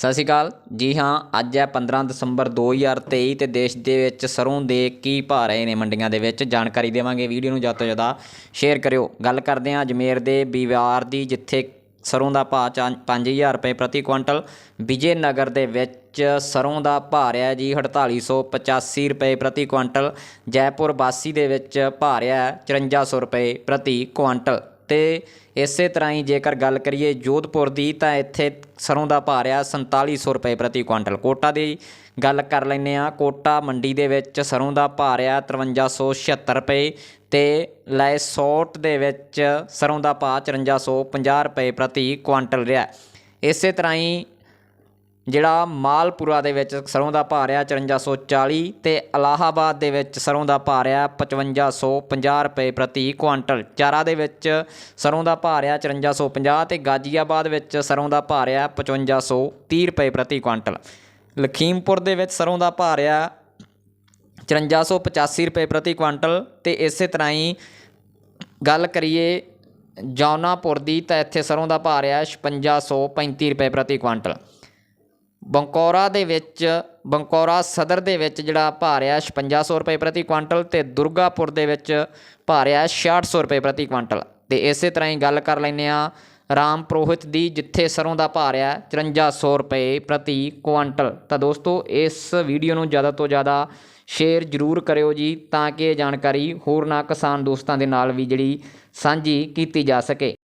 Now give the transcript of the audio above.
ਸਤਿ ਸ਼੍ਰੀ ਅਕਾਲ। ਜੀ ਹਾਂ, ਅੱਜ ਹੈ 15 ਦਸੰਬਰ 2023 ਤੇ ਦੇਸ਼ ਦੇ ਵਿੱਚ ਸਰੋਂ ਦੇ ਕੀ ਭਾਅ ਰਹੇ ਨੇ ਮੰਡੀਆਂ ਦੇ ਵਿੱਚ? ਜਾਣਕਾਰੀ ਦੇਵਾਂਗੇ ਵੀਡੀਓ ਨੂੰ ਜ਼ਿਆਦਾ ਤੋਂ ਜ਼ਿਆਦਾ। ਸ਼ੇਅਰ ਕਰਿਓ। ਗੱਲ ਕਰਦੇ ਹਾਂ ਅਜਮੇਰ ਦੇ ਬੀਵਾਰ ਦੀ, ਜਿੱਥੇ ਸਰੋਂ ਦਾ ਭਾਅ ਚਾ- 5000 ਰੁਪਏ ਪ੍ਰਤੀ ਕੁਇੰਟਲ ਵਿਜੇ ਨਗਰ ਦੇ ਵਿੱਚ ਸਰੋਂ ਦਾ ਭਾਅ ਰਿਹਾ ਜੀ 4885 ਰੁਪਏ ਪ੍ਰਤੀ ਕੁਇੰਟਲ ਜੈਪੁਰ ਬਾਸੀ ਦੇ ਵਿੱਚ ਭਾਅ ਰਿਹਾ 5400 ਰੁਪਏ ਪ੍ਰਤੀ ਕੁਇੰਟਲ ਤੇ ਇਸੇ ਤਰ੍ਹਾਂ ਹੀ ਜੇਕਰ ਗੱਲ ਕਰੀਏ ਜੋਧਪੁਰ ਦੀ ਤਾਂ ਇੱਥੇ ਸਰੋਂ ਦਾ ਭਾਅ ਰਿਹਾ 4700 ਰੁਪਏ ਪ੍ਰਤੀ ਕੁਇੰਟਲ ਕੋਟਾ ਦੀ ਗੱਲ ਕਰ ਲੈਂਦੇ ਆ ਕੋਟਾ ਮੰਡੀ ਦੇ ਵਿੱਚ ਸਰੋਂ ਦਾ ਭਾਅ ਰਿਹਾ 5376 ਰੁਪਏ ਤੇ ਲੈਸੋਟ ਦੇ ਵਿੱਚ ਸਰੋਂ ਦਾ ਭਾਅ 5450 ਰੁਪਏ ਪ੍ਰਤੀ ਕੁਇੰਟਲ ਰਿਹਾ। ਇਸੇ ਤਰ੍ਹਾਂ ਹੀ ਜਿਹੜਾ ਮਾਲਪੁਰਾ ਦੇ ਵਿੱਚ ਸਰੋਂ ਦਾ ਭਾਅ ਰਿਹਾ 5440 ਤੇ ਇਲਾਹਾਬਾਦ ਦੇ ਵਿੱਚ ਸਰੋਂ ਦਾ ਭਾਅ ਰਿਹਾ 5550 ਰੁਪਏ ਪ੍ਰਤੀ ਕੁਆਂਟਲ। ਚਾਰਾ ਦੇ ਵਿੱਚ ਸਰੋਂ ਦਾ ਭਾਅ ਰਿਹਾ 5450 ਤੇ ਗਾਜੀਆਬਾਦ ਵਿੱਚ ਸਰੋਂ ਦਾ ਭਾਅ ਰਿਹਾ 5530 ਰੁਪਏ ਪ੍ਰਤੀ ਕੁਆਂਟਲ। ਲਖੀਮਪੁਰ ਦੇ ਵਿੱਚ ਸਰੋਂ ਦਾ ਭਾਅ ਰਿਹਾ 5485 ਰੁਪਏ ਪ੍ਰਤੀ ਕੁਆਂਟਲ ਤੇ ਇਸੇ ਤਰ੍ਹਾਂ ਹੀ ਗੱਲ ਕਰੀਏ ਜੌਨਾਪੁਰ ਦੀ ਤਾਂ ਇੱਥੇ ਸਰੋਂ ਦਾ ਭਾਅ ਰਿਹਾ 5635 ਰੁਪਏ ਪ੍ਰਤੀ ਕੁਆਂਟਲ। ਬੰਕੌਰਾ ਦੇ ਵਿੱਚ, ਬੰਕੌਰਾ ਸਦਰ ਦੇ ਵਿੱਚ ਜਿਹੜਾ ਭਾਅ ਰਿਹਾ 5600 ਰੁਪਏ ਪ੍ਰਤੀ ਕੁਆਂਟਲ ਤੇ ਦੁਰਗਾਪੁਰ ਦੇ ਵਿੱਚ ਭਾਅ ਰਿਹਾ 6600 ਰੁਪਏ ਪ੍ਰਤੀ ਕੁਆਂਟਲ। ਤੇ ਇਸੇ ਤਰ੍ਹਾਂ ਹੀ ਗੱਲ ਕਰ ਲੈਂਦੇ ਆ ਰਾਮ ਪ੍ਰੋਹਿਤ ਦੀ, ਜਿੱਥੇ ਸਰੋਂ ਦਾ ਭਾਅ ਰਿਹਾ 5300 ਰੁਪਏ ਪ੍ਰਤੀ ਕੁਆਂਟਲ। ਤਾਂ ਦੋਸਤੋ, ਇਸ ਵੀਡੀਓ ਨੂੰ ਜ਼ਿਆਦਾ ਤੋਂ ਜ਼ਿਆਦਾ ਸ਼ੇਅਰ ਜ਼ਰੂਰ ਕਰਿਓ ਜੀ, ਤਾਂ ਕਿ ਇਹ ਜਾਣਕਾਰੀ ਹੋਰਨਾਂ ਕਿਸਾਨ ਦੋਸਤਾਂ ਦੇ ਨਾਲ ਵੀ ਜਿਹੜੀ ਸਾਂਝੀ ਕੀਤੀ ਜਾ ਸਕੇ।